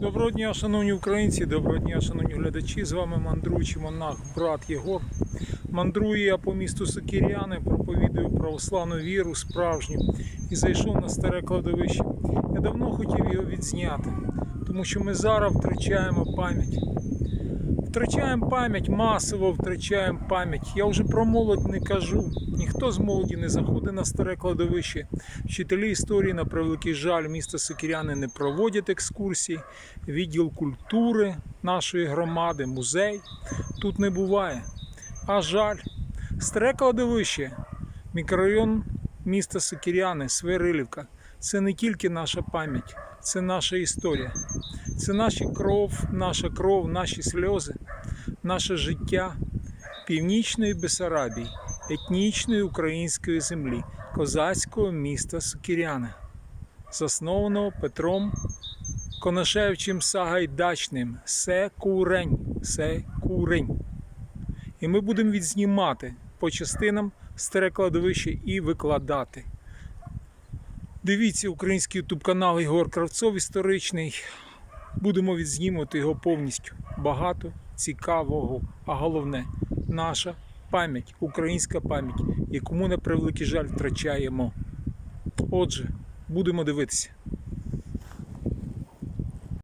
Доброго дня, шановні українці, доброго дня, шановні глядачі. З вами мандруючий монах, брат Єгор. Мандрую я по місту Сокіряни, проповідую православну віру справжню і зайшов на старе кладовище. Я давно хотів його відзняти, тому що ми зараз втрачаємо пам'ять. Втрачаємо пам'ять, масово втрачаємо пам'ять. Я вже про молодь не кажу. Ніхто з молоді не заходить на старе кладовище. Вчителі історії, на превеликий жаль, міста Сокіряни не проводять екскурсій. Відділ культури нашої громади, музей тут не буває. А жаль, старе кладовище, мікрорайон міста Сокіряни, Свирилівка. Це не тільки наша пам'ять, це наша історія. Це наша кров, наша кров, наші сльози, наше життя північної Бесарабії, етнічної української землі, козацького міста Сокіряне, заснованого Петром Конашевичем Сагайдачним. Се курень, се курень. І ми будемо відзнімати по частинам старе кладовище і викладати. Дивіться український ютуб канал Ігор Кравцов історичний. Будемо відзнімати його повністю. Багато цікавого, а головне наша пам'ять, українська пам'ять, яку ми на превеликий жаль втрачаємо. Отже, будемо дивитися.